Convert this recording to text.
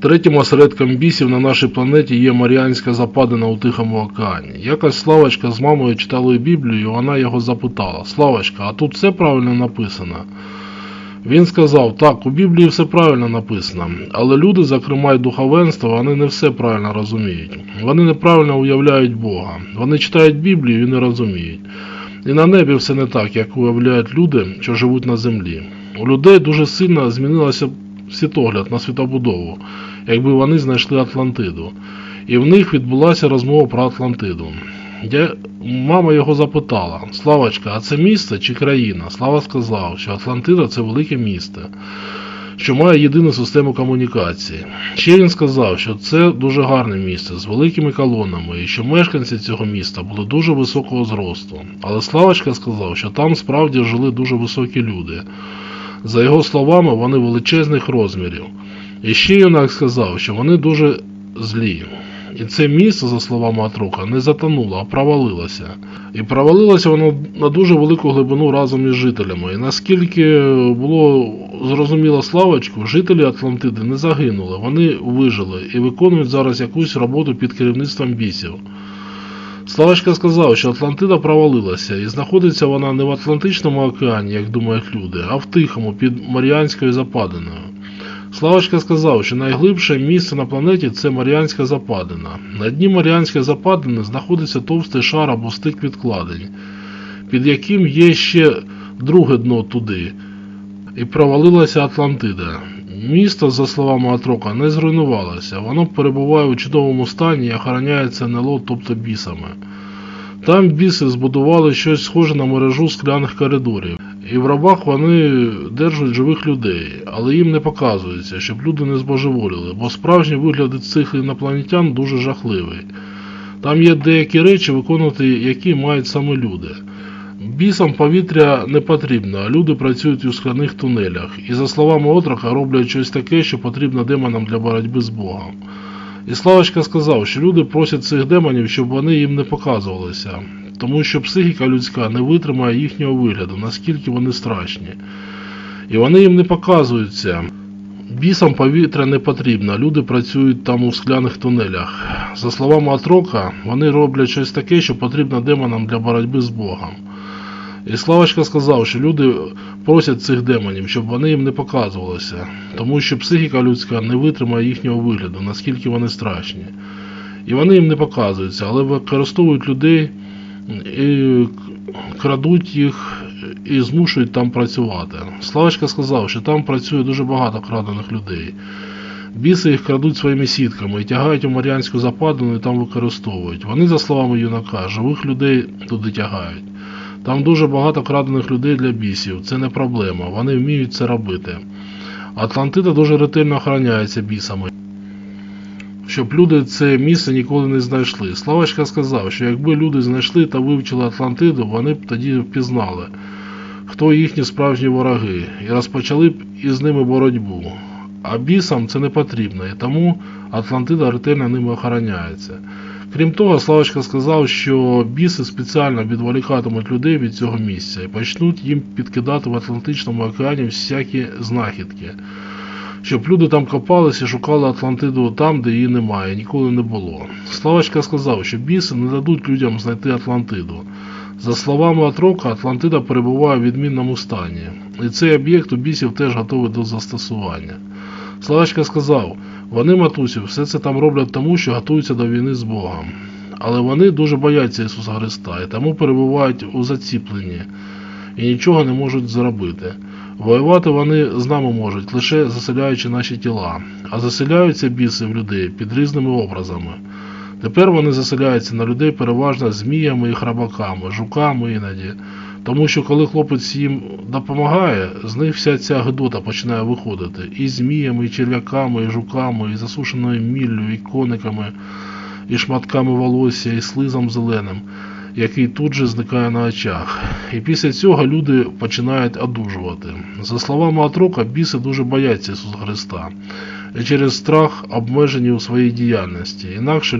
Третім осередком бісів на нашій планеті є Маріанська Западина у Тихому океані. Якась Славочка з мамою читали Біблію, і вона його запитала: Славочка, а тут все правильно написано? Він сказав, так, у Біблії все правильно написано, але люди, зокрема й духовенство, вони не все правильно розуміють. Вони неправильно уявляють Бога. Вони читають Біблію і не розуміють. І на небі все не так, як уявляють люди, що живуть на землі. У людей дуже сильно змінилося світогляд на світобудову, якби вони знайшли Атлантиду. І в них відбулася розмова про Атлантиду. Я, мама його запитала: Славочка, а це місто чи країна? Слава сказав, що Атлантида це велике місто, що має єдину систему комунікації. Ще він сказав, що це дуже гарне місце з великими колонами, і що мешканці цього міста були дуже високого зросту. Але Славочка сказав, що там справді жили дуже високі люди. За його словами, вони величезних розмірів. І ще юнак сказав, що вони дуже злі. І це місце, за словами Атрука, не затонуло, а провалилося. І провалилося воно на дуже велику глибину разом із жителями. І наскільки було зрозуміло Славочку, жителі Атлантиди не загинули, вони вижили і виконують зараз якусь роботу під керівництвом бісів. Славочка сказав, що Атлантида провалилася, і знаходиться вона не в Атлантичному океані, як думають люди, а в Тихому, під Маріанською Западиною. Славочка сказав, що найглибше місце на планеті це Маріанська Западина. На дні Маріанської Западини знаходиться товстий шар або стик відкладень, під яким є ще друге дно туди, і провалилася Атлантида. Місто, за словами Атрока, не зруйнувалося, воно перебуває у чудовому стані і охороняється НЛО, тобто бісами. Там біси збудували щось схоже на мережу скляних коридорів, і в рабах вони держать живих людей, але їм не показується, щоб люди не збожеволіли, бо справжній вигляд цих інопланетян дуже жахливий. Там є деякі речі, виконувати які мають саме люди. Бісам повітря не потрібно, люди працюють у скляних тунелях, і, за словами отрока, роблять щось таке, що потрібно демонам для боротьби з Богом. І Славочка сказав, що люди просять цих демонів, щоб вони їм не показувалися, тому що психіка людська не витримає їхнього вигляду, наскільки вони страшні. І вони їм не показуються. Бісам повітря не потрібно, люди працюють там у скляних тунелях. За словами Атрока, вони роблять щось таке, що потрібно демонам для боротьби з Богом. І Славочка сказав, що люди просять цих демонів, щоб вони їм не показувалися, тому що психіка людська не витримає їхнього вигляду, наскільки вони страшні. І вони їм не показуються, але використовують людей і крадуть їх і змушують там працювати. Славочка сказав, що там працює дуже багато крадених людей. Біси їх крадуть своїми сітками і тягають у Маріанську западину і там використовують. Вони, за словами юнака, живих людей туди тягають. Там дуже багато крадених людей для бісів, це не проблема, вони вміють це робити. Атлантида дуже ретельно охороняється бісами, щоб люди це місце ніколи не знайшли. Славочка сказав, що якби люди знайшли та вивчили Атлантиду, вони б тоді впізнали, хто їхні справжні вороги, і розпочали б із ними боротьбу. А бісам це не потрібно, і тому Атлантида ретельно ними охороняється. Крім того, Славочка сказав, що біси спеціально відволікатимуть людей від цього місця і почнуть їм підкидати в Атлантичному океані всякі знахідки, щоб люди там копалися і шукали Атлантиду там, де її немає, ніколи не було. Славочка сказав, що біси не дадуть людям знайти Атлантиду. За словами Атрока, Атлантида перебуває в відмінному стані, і цей об'єкт у бісів теж готовий до застосування. Славочка сказав, вони, матусю, все це там роблять тому, що готуються до війни з Богом. Але вони дуже бояться Ісуса Христа і тому перебувають у заціпленні і нічого не можуть зробити. Воювати вони з нами можуть, лише заселяючи наші тіла, а заселяються біси в людей під різними образами. Тепер вони заселяються на людей переважно зміями і храбаками, жуками іноді. Тому що коли хлопець їм допомагає, з них вся ця гидота починає виходити. І зміями, і черв'яками, і жуками, і засушеною міллю, і кониками, і шматками волосся, і слизом зеленим, який тут же зникає на очах. І після цього люди починають одужувати. За словами Атрока, біси дуже бояться Ісуса Христа і через страх обмежені у своїй діяльності. Інакше